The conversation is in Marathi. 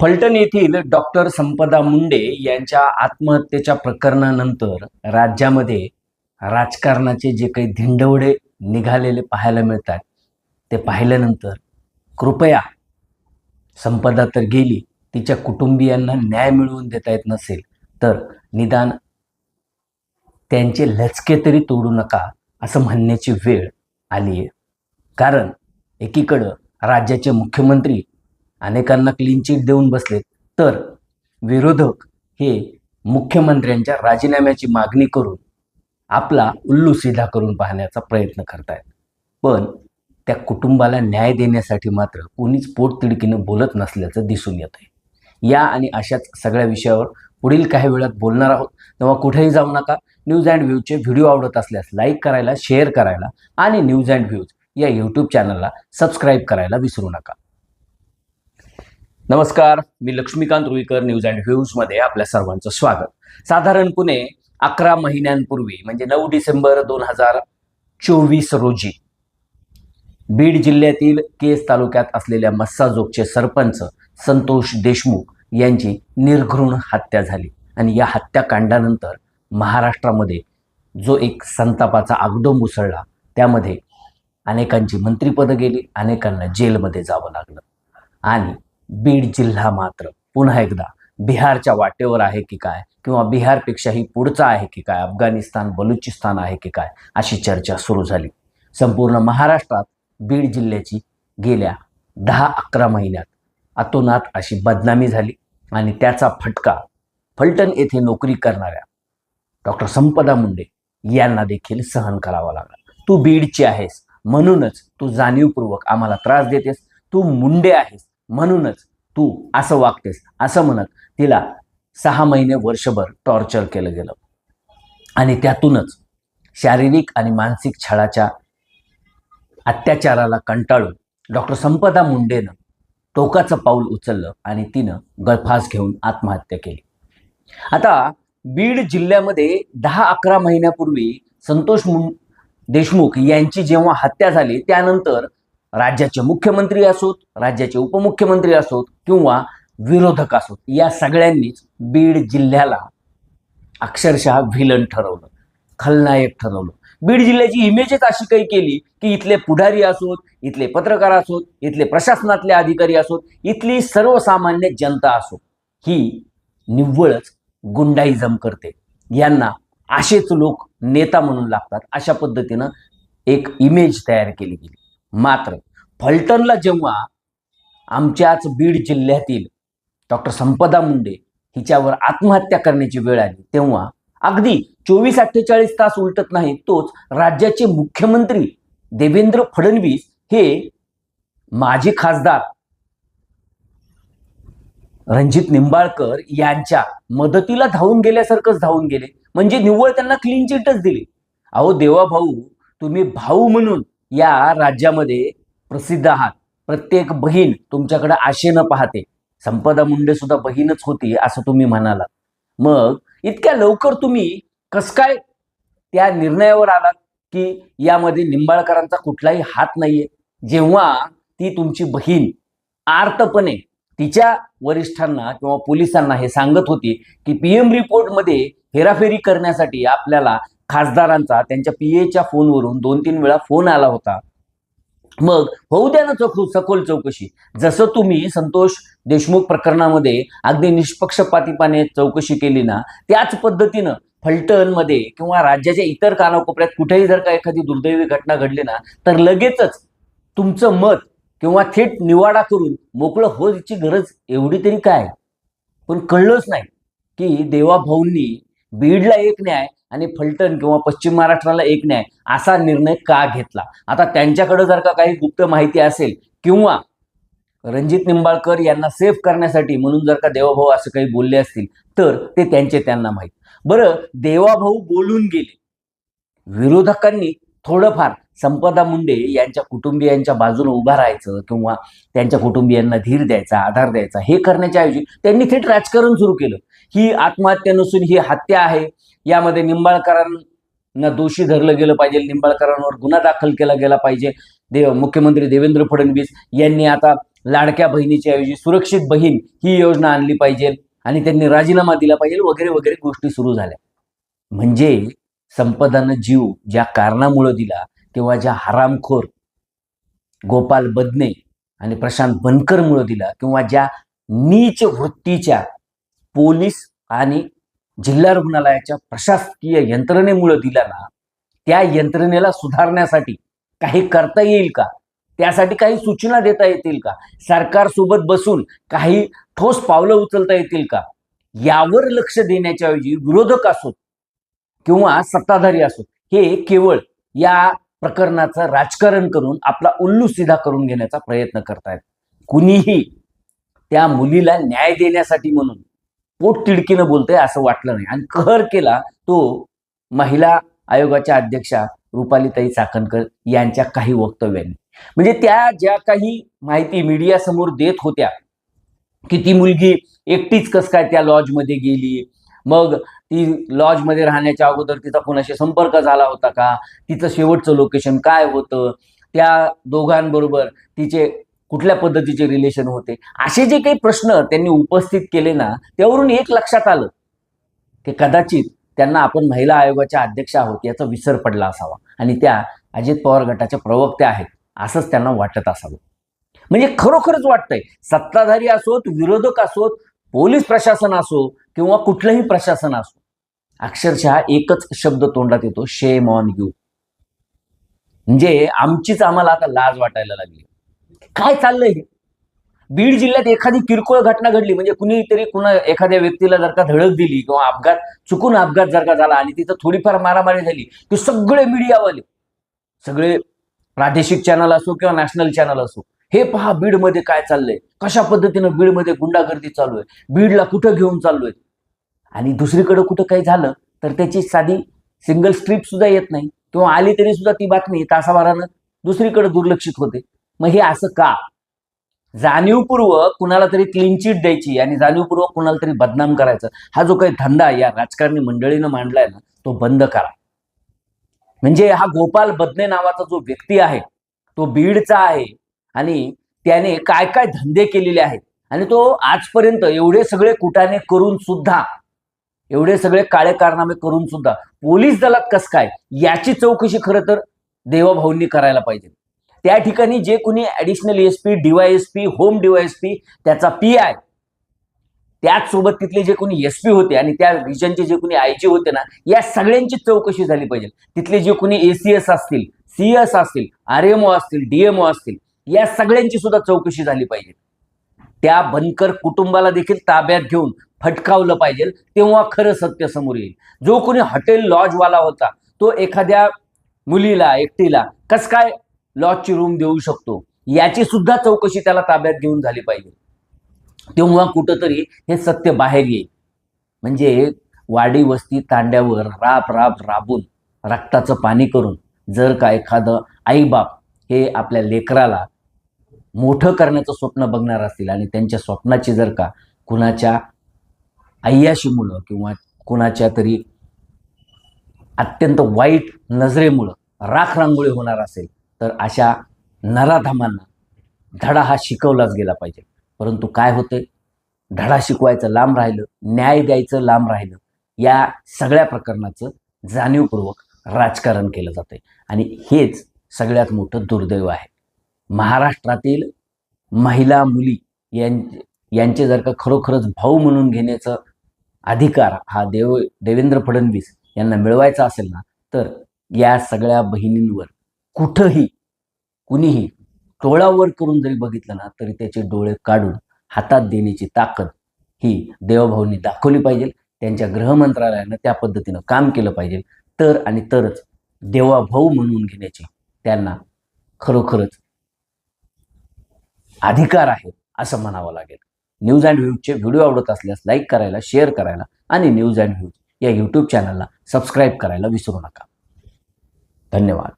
फलटण येथील डॉक्टर संपदा मुंडे यांच्या आत्महत्येच्या प्रकरणानंतर राज्यामध्ये राजकारणाचे जे काही धिंडवडे निघालेले पाहायला मिळतात ते पाहिल्यानंतर कृपया संपदा तर गेली तिच्या कुटुंबियांना न्याय मिळवून देता येत नसेल तर निदान त्यांचे लचके तरी तोडू नका असं म्हणण्याची वेळ आली आहे कारण एकीकडं राज्याचे मुख्यमंत्री अनेकांना क्लीन चिट देऊन बसलेत तर विरोधक हे मुख्यमंत्र्यांच्या राजीनाम्याची मागणी करून आपला उल्लू सीधा करून पाहण्याचा प्रयत्न करतायत. पण त्या कुटुंबाला न्याय देण्यासाठी मात्र कोणीच पोटतिडकीनं बोलत नसल्याचं दिसून येत आहे या आणि अशाच सगळ्या विषयावर पुढील काही वेळात बोलणार आहोत. तेव्हा कुठेही जाऊ नका. न्यूज अँड व्ह्यूजचे व्हिडिओ आवडत असल्यास लाईक करायला शेअर करायला आणि न्यूज अँड व्ह्यूज या यूट्यूब चॅनलला सबस्क्राईब करायला विसरू नका. नमस्कार मी लक्ष्मीकांत रुईकर न्यूज अँड व्ह्यूजमध्ये आपल्या सर्वांचं स्वागत. साधारणपणे अकरा महिन्यांपूर्वी म्हणजे नऊ डिसेंबर दोन हजार चोवीस रोजी बीड जिल्ह्यातील केस तालुक्यात असलेल्या मस्साजोगचे सरपंच संतोष देशमुख यांची निर्घृण हत्या झाली. आणि या हत्याकांडानंतर महाराष्ट्रामध्ये जो एक संतापाचा आगडोंब उसळला त्यामध्ये अनेकांची मंत्रिपदं गेली अनेकांना जेलमध्ये जावं लागलं. आणि बीड जिल्हा मात्र. पुन्हा एकदा बिहारच्या वाटेवर आहे की काय? किंवा बिहारपेक्षाही पुढचा आहे की काय? अफगाणिस्तान बलुचिस्तान आहे की काय? अशी चर्चा सुरू झाली. संपूर्ण महाराष्ट्रात बीड जिल्ह्याची गेल्या दहा अकरा महिन्यात अतोनात अशी बदनामी झाली आणि त्याचा फटका फलटण येथे नोकरी करणाऱ्या डॉक्टर संपदा मुंडे यांना देखील सहन करावा लागला. तू बीडची आहेस. म्हणूनच तू जाणीवपूर्वक आम्हाला त्रास देतेस. तू मुंडे आहेस. म्हणूनच तू असं वागतेस असं म्हणत तिला सहा महिने वर्षभर टॉर्चर केलं गेलं. आणि त्यातूनच शारीरिक आणि मानसिक छळाच्या अत्याचाराला कंटाळून डॉक्टर संपदा मुंडेनं टोकाचं पाऊल उचललं आणि तिनं गळफास घेऊन आत्महत्या केली. आता बीड जिल्ह्यामध्ये दहा अकरा महिन्यापूर्वी संतोष मुं देशमुख यांची जेव्हा हत्या झाली त्यानंतर राज्याचे मुख्यमंत्री असोत राज्याचे उपमुख्यमंत्री असोत किंवा विरोधक असोत या सगळ्यांनीच बीड जिल्ह्याला अक्षरशः व्हिलन ठरवलं खलनायक ठरवलं. बीड जिल्ह्याची इमेजच अशी काही केली की इथले पुढारी असोत इथले पत्रकार असोत इथले प्रशासनातले अधिकारी असोत इथली सर्वसामान्य जनता असो ही निव्वळच गुंडाईजम करते. यांना असेच लोक नेता म्हणून लागतात अशा पद्धतीनं एक इमेज तयार केली गेली. मात्र फलटणला जेव्हा आमच्याच बीड जिल्ह्यातील डॉक्टर संपदा मुंडे हिच्यावर आत्महत्या करण्याची वेळ आली तेव्हा अगदी चोवीस अठ्ठेचाळीस तास उलटत नाही तोच राज्याचे मुख्यमंत्री देवेंद्र फडणवीस हे माजी खासदार रणजित निंबाळकर यांच्या मदतीला धावून गेल्यासारखंच धावून गेले. म्हणजे निव्वळ त्यांना क्लीन चिटच दिली. अहो देवा भाऊ तुम्ही भाऊ म्हणून या राज्यामध्ये प्रसिद्ध आहात. प्रत्येक बहीण तुमच्याकडे आशेनं पाहते. संपदा मुंडे सुद्धा बहीणच होती असं तुम्ही म्हणाला मग इतक्या लवकर तुम्ही कस काय त्या निर्णयावर आलात की यामध्ये निंबाळकरांचा कुठलाही हात नाहीये? जेव्हा ती तुमची बहीण आर्तपणे तिच्या वरिष्ठांना किंवा पोलिसांना हे सांगत होती की पीएम रिपोर्टमध्ये हेराफेरी करण्यासाठी आपल्याला खासदारांचा त्यांच्या पीएच्या फोनवरून दोन तीन वेळा फोन आला होता. मग होऊ द्या ना चौक सखोल चौकशी. जसं तुम्ही संतोष देशमुख प्रकरणामध्ये अगदी निष्पक्षपातीपणे चौकशी केली ना त्याच पद्धतीनं फलटणमध्ये किंवा राज्याच्या इतर कानाकोपऱ्यात कुठेही जर का एखादी दुर्दैवी घटना घडली ना तर लगेचच तुमचं मत किंवा थेट निवाडा करून मोकळं होची गरज एवढी तरी काय? पण कळलंच नाही की देवाभाऊंनी बीडला एक न्याय आणि फलटण किंवा पश्चिम महाराष्ट्राला एक न्याय असा निर्णय का घेतला? आता त्यांच्याकडे जर का काही गुप्त माहिती असेल किंवा रणजित निंबाळकर यांना सेफ करण्यासाठी म्हणून जर का देवाभाऊ असं काही बोलले असतील तर ते त्यांचे त्यांना माहीत. बरं देवाभाऊ बोलून गेले. विरोधकांनी थोडंफार संपदा मुंडे यांच्या कुटुंबियांच्या बाजूने उभं राहायचं किंवा त्यांच्या कुटुंबियांना धीर द्यायचा आधार द्यायचा हे करण्याच्या ऐवजी त्यांनी थेट राजकारण सुरू केलं. ही आत्महत्या नसून ही हत्या आहे. यामध्ये निंबाळकरांना दोषी धरलं गेलं पाहिजे. निंबाळकरांवर गुन्हा दाखल केला गेला पाहिजे. देव मुख्यमंत्री देवेंद्र फडणवीस यांनी आता लाडक्या बहिणीच्या ऐवजी सुरक्षित बहीण ही योजना आणली पाहिजे आणि त्यांनी राजीनामा दिला पाहिजे वगैरे वगैरे गोष्टी सुरू झाल्या. म्हणजे संपदानं जीव ज्या कारणामुळं दिला किंवा ज्या हरामखोर गोपाल बदने आणि प्रशांत बनकरमुळं दिला किंवा ज्या नीच वृत्तीच्या पोलीस आणि जिल्हा रुग्णालयाच्या प्रशासकीय यंत्रणेमुळं दिला ना त्या यंत्रणेला सुधारण्यासाठी काही करता येईल का? त्यासाठी काही सूचना देता येतील का? सरकारसोबत बसून काही ठोस पावलं उचलता येतील का? यावर लक्ष देण्याच्या ऐवजी विरोधक असोत. किंवा सत्ताधारी असो हे केवळ या प्रकरणाचं राजकारण करून आपला उल्लू सिधा करून घेण्याचा प्रयत्न करतायत. कुणीही त्या मुलीला न्याय देण्यासाठी म्हणून पोट तिडकीनं बोलतंय असं वाटलं नाही. आणि कहर केला तो महिला आयोगाच्या अध्यक्षा रुपालीताई चाकणकर यांच्या काही वक्तव्यांनी. म्हणजे त्या ज्या काही माहिती मीडिया समोर देत होत्या की ती मुलगी एकटीच कस काय त्या लॉजमध्ये गेली मग ती लॉजमध्ये राहण्याच्या अगोदर तिचा कोणाशी संपर्क झाला होता का? तिचं शेवटचं लोकेशन काय होतं? त्या दोघांबरोबर तिचे कुठल्या पद्धतीचे रिलेशन होते? असे जे काही प्रश्न त्यांनी उपस्थित केले ना त्यावरून एक लक्षात आलं. की कदाचित त्यांना आपण महिला आयोगाच्या अध्यक्ष आहोत याचा विसर पडला असावा. आणि त्या अजित पवार गटाच्या प्रवक्त्या आहेत. असंच त्यांना वाटत असावं. म्हणजे खरोखरच वाटतंय. सत्ताधारी असोत विरोधक असोत पोलीस प्रशासन असो किंवा कुठलंही प्रशासन असो अक्षरशः एकच शब्द तोंडात येतो शेम ऑन यू म्हणजे आमचीच आम्हाला आता लाज वाटायला लागली. काय चाललंय हे? बीड जिल्ह्यात एखादी किरकोळ घटना घडली म्हणजे कुणीतरी कुणा एखाद्या व्यक्तीला जर का धडक दिली किंवा अपघात चुकून अपघात जर का झाला आणि तिथं थोडीफार मारामारी झाली की सगळे मीडियावाले सगळे प्रादेशिक चॅनल असो किंवा नॅशनल चॅनल असो हे पहा बीडमध्ये काय चाललंय? कशा पद्धतीनं बीडमध्ये गुंडागर्दी चालू आहे? बीडला कुठं घेऊन चाललोय आणि दुसरीकडं कुठं काही झालं तर त्याची साधी सिंगल स्ट्रीप सुद्धा येत नाही. किंवा आली तरी सुद्धा ती बातमी तासाभरानं दुसरीकडे दुर्लक्षित होते. मग हे असं का? जाणीवपूर्वक कुणाला तरी क्लीन चिट द्यायची आणि जाणीवपूर्वक कुणाला तरी बदनाम करायचं. हा जो काही धंदा या राजकारणी मंडळीनं मांडलाय ना तो बंद करा. म्हणजे हा गोपाल बदने नावाचा जो व्यक्ती आहे तो बीडचा आहे. आणि त्याने काय काय धंदे केलेले आहेत? आणि तो आजपर्यंत एवढे सगळे कुटाने करून सुद्धा एवढे सगळे काळे कारनामे करून सुद्धा पोलीस दलात कस काय? याची चौकशी खरं तर देवाभाऊंनी करायला पाहिजे. त्या ठिकाणी जे कोणी additional SP DYSP home DYSP त्याचा पी आय त्याचसोबत तिथले जे कोणी एस पी होते आणि त्या रिजनचे जे कोणी आय जी होते ना या सगळ्यांची चौकशी झाली पाहिजे. तिथले जे कोणी एसीएस असतील सीएस असतील आर एम ओ असतील डीएमओ असतील या सगळ्यांची सुद्धा चौकशी झाली पाहिजे. त्या बनकर कुटुंबाला देखील ताब्यात घेऊन फटकावलं पाहिजे तेव्हा खरं सत्य समोर येईल. जो कोणी हॉटेल लॉजवाला होता तो एखाद्या मुलीला एकटीला कस काय लॉजची रूम देऊ शकतो? याची सुद्धा चौकशी त्याला ताब्यात घेऊन झाली पाहिजे. तेव्हा कुठंतरी हे सत्य बाहेर येईल. म्हणजे वाडी वस्ती तांड्यावर राब राब राबून रक्ताचं पाणी करून जर का एखादं आईबाप हे आपल्या लेकराला मोठं करण्याचं स्वप्न बघणार असतील आणि त्यांच्या स्वप्नाची जर का कुणाच्या अय्याशीमुळं किंवा कुणाच्या तरी अत्यंत वाईट नजरेमुळं राख रांगोळी होणार असेल तर अशा नराधामांना धडा हा शिकवलाच गेला पाहिजे. परंतु काय होते? धडा शिकवायचं लांब राहिलं न्याय द्यायचं लांब राहिलं या सगळ्या प्रकरणाचं जाणीवपूर्वक राजकारण केलं जातंय. आणि हेच सगळ्यात मोठं दुर्दैव आहे. महाराष्ट्रातील महिला मुली यां यांचे जर का खरोखरच भाऊ म्हणून घेण्याचा अधिकार हा देव देवेंद्र फडणवीस यांना मिळवायचा असेल ना तर या सगळ्या बहिणींवर कुठंही कुणीही टोळावर करून जरी बघितलं ना तरी त्याचे डोळे काढून हातात देण्याची ताकद ही देवभाऊंनी दाखवली पाहिजे. त्यांच्या गृहमंत्रालयानं त्या पद्धतीनं काम केलं पाहिजे. तर आणि तरच देवाभाऊ म्हणून घेण्याची त्यांना खरोखरच अधिकार आहे असं म्हणावं लागेल. न्यूज अँड व्ह्यूजचे व्हिडिओ आवडत असल्यास लाईक करायला शेअर करायला आणि न्यूज अँड व्ह्यूज या यूट्यूब चॅनलला सबस्क्राईब करायला विसरू नका. धन्यवाद.